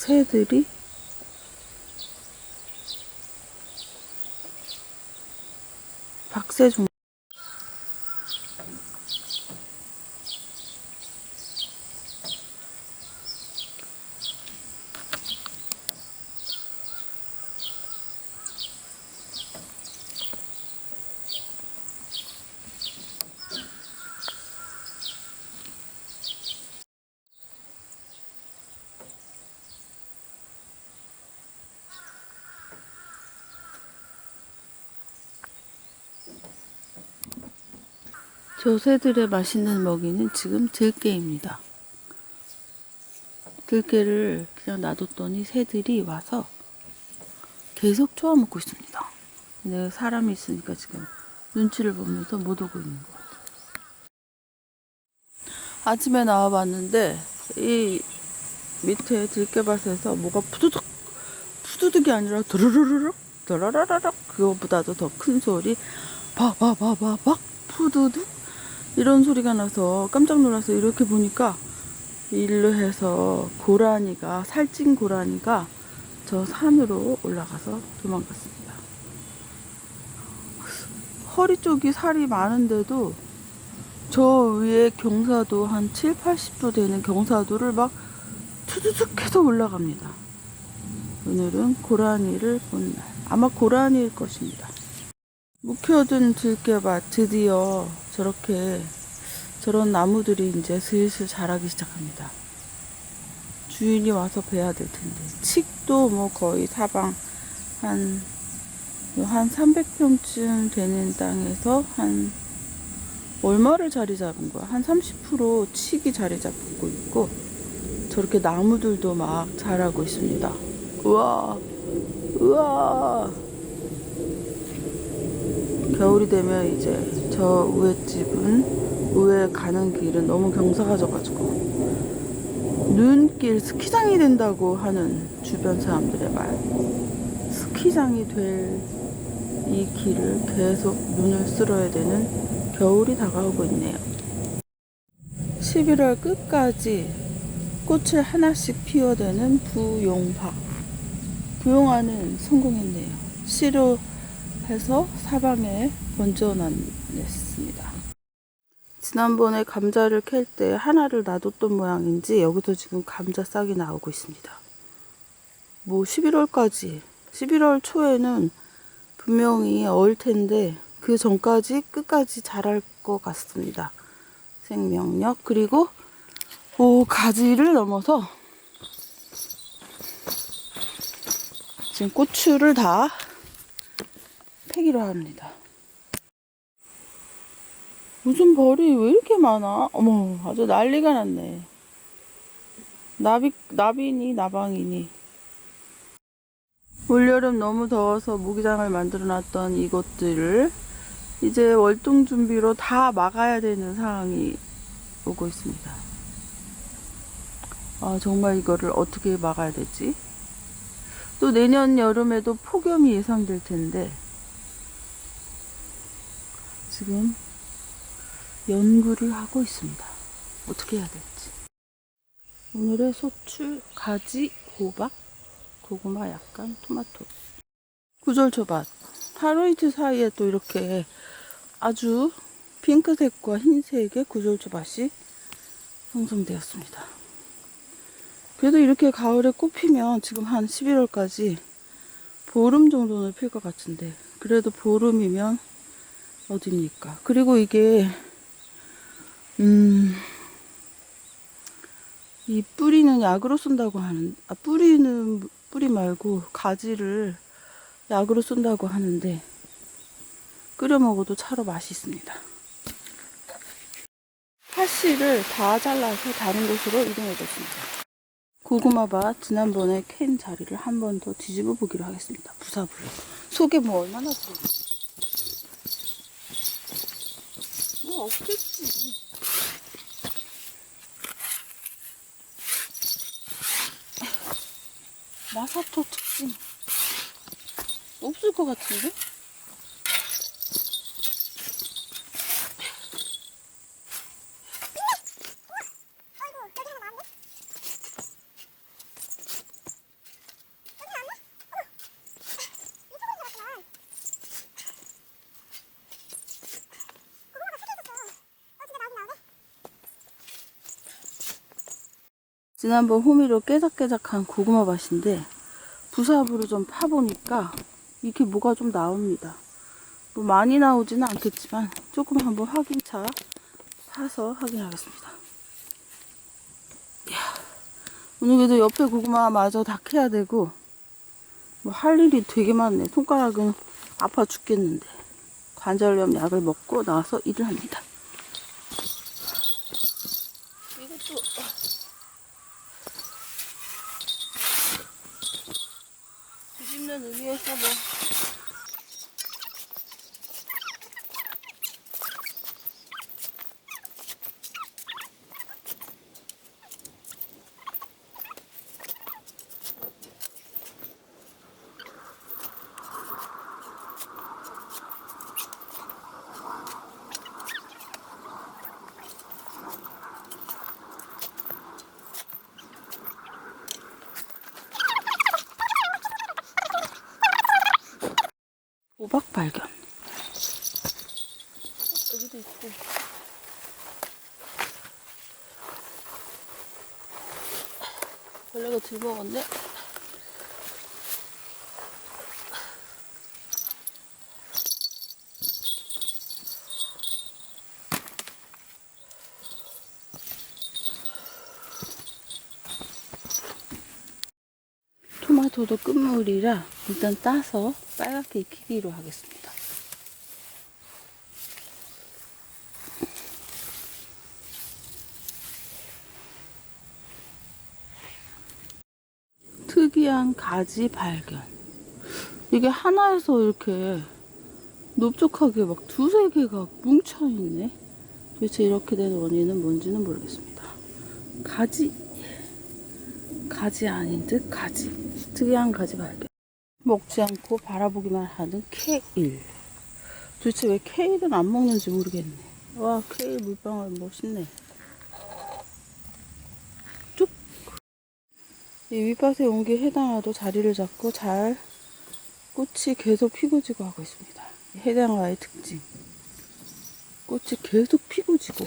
새들이? 박새종 저 새들의 맛있는 먹이는 지금 들깨입니다. 들깨를 그냥 놔뒀더니 새들이 와서 계속 쪼아먹고 있습니다. 근데 사람이 있으니까 지금 눈치를 보면서 못 오고 있는 것 같아요. 아침에 나와봤는데 이 밑에 들깨밭에서 뭐가 푸두둑 푸두둑이 아니라 드르르르륵 드라라라락 그거보다도 더 큰 소리 바바바바박 푸두둑 이런 소리가 나서 깜짝 놀라서 이렇게 보니까 일로 해서 고라니가 살찐 고라니가 저 산으로 올라가서 도망갔습니다. 허리 쪽이 살이 많은데도 저 위에 경사도 한 7, 80도 되는 경사도를 막 투두둑 해서 올라갑니다. 오늘은 고라니를 본 날. 아마 고라니일 것입니다. 묵혀둔 들깨밭 드디어 저렇게 저런 나무들이 이제 슬슬 자라기 시작합니다. 주인이 와서 베야 될 텐데 칡도 뭐 거의 사방 한 한 300평쯤 되는 땅에서 한 얼마를 자리 잡은 거야? 한 30% 칡이 자리 잡고 있고 저렇게 나무들도 막 자라고 있습니다. 우와, 우와. 겨울이 되면 이제 저 우에 집은 우에 가는 길은 너무 경사가 져가지고 눈길 스키장이 된다고 하는 주변 사람들의 말. 스키장이 될 이 길을 계속 눈을 쓸어야 되는 겨울이 다가오고 있네요. 11월 끝까지 꽃을 하나씩 피워대는 부용화. 부용화는 성공했네요. 씨로 해서 사방에 번져냈습니다. 지난번에 감자를 캘 때 하나를 놔뒀던 모양인지 여기서 지금 감자 싹이 나오고 있습니다. 뭐 11월까지, 11월 초에는 분명히 얼 텐데 그 전까지 끝까지 자랄 것 같습니다. 생명력 그리고 오 가지를 넘어서 지금 고추를 다 패기로 합니다. 무슨 벌이 왜 이렇게 많아? 어머 아주 난리가 났네. 나비 나비니 나방이니. 올여름 너무 더워서 모기장을 만들어 놨던 이것들을 이제 월동 준비로 다 막아야 되는 상황이 오고 있습니다. 아, 정말 이거를 어떻게 막아야 되지? 또 내년 여름에도 폭염이 예상될 텐데, 지금 연구를 하고 있습니다. 어떻게 해야 될지. 오늘의 소출, 가지, 호박, 고구마 약간, 토마토. 구절초밭. 하루 이틀 사이에 또 이렇게 아주 핑크색과 흰색의 구절초밭이 형성되었습니다. 그래도 이렇게 가을에 꽃 피면 지금 한 11월까지 보름 정도는 필 것 같은데 그래도 보름이면 어딥니까? 그리고 이게 음, 이 뿌리는 약으로 쓴다고 하는 아 뿌리는 뿌리 말고 가지를 약으로 쓴다고 하는데 끓여 먹어도 차로 맛있습니다. 파씨를 다 잘라서 다른 곳으로 이동해 줬습니다. 고구마밭 지난번에 캔 자리를 한 번 더 뒤집어 보기로 하겠습니다. 부사불로. 속에 뭐 얼마나 들어 뭐 없겠지. 마사토 특징. 없을 것 같은데? 지난번 호미로 깨작깨작한 고구마 밭인데 부삽으로 좀 파보니까 이렇게 뭐가 좀 나옵니다. 뭐 많이 나오지는 않겠지만 조금 한번 확인차 파서 확인하겠습니다. 이야, 오늘 그래도 옆에 고구마 마저 다 캐야 되고 뭐 할 일이 되게 많네. 손가락은 아파 죽겠는데 관절염 약을 먹고 나와서 일을 합니다. 이것도 뒤집는 의미에서 뭐 호박 발견. 여기도 있고. 벌레가 들먹었네. 토마토도 끝물이라 일단 따서 빨갛게 익히기로 하겠습니다. 특이한 가지 발견. 이게 하나에서 이렇게 넓적하게 막 두세 개가 뭉쳐 있네. 도대체 이렇게 된 원인은 뭔지는 모르겠습니다. 가지 가지 아닌 듯 가지. 특이한 가지 발견. 먹지 않고 바라보기만 하는 케일. 도대체 왜 케일은 안 먹는지 모르겠네. 와, 케일 물방울 멋있네. 쭉. 이 윗밭에 온게 해당화도 자리를 잡고 잘 꽃이 계속 피고 지고 하고 있습니다. 해당화의 특징. 꽃이 계속 피고 지고.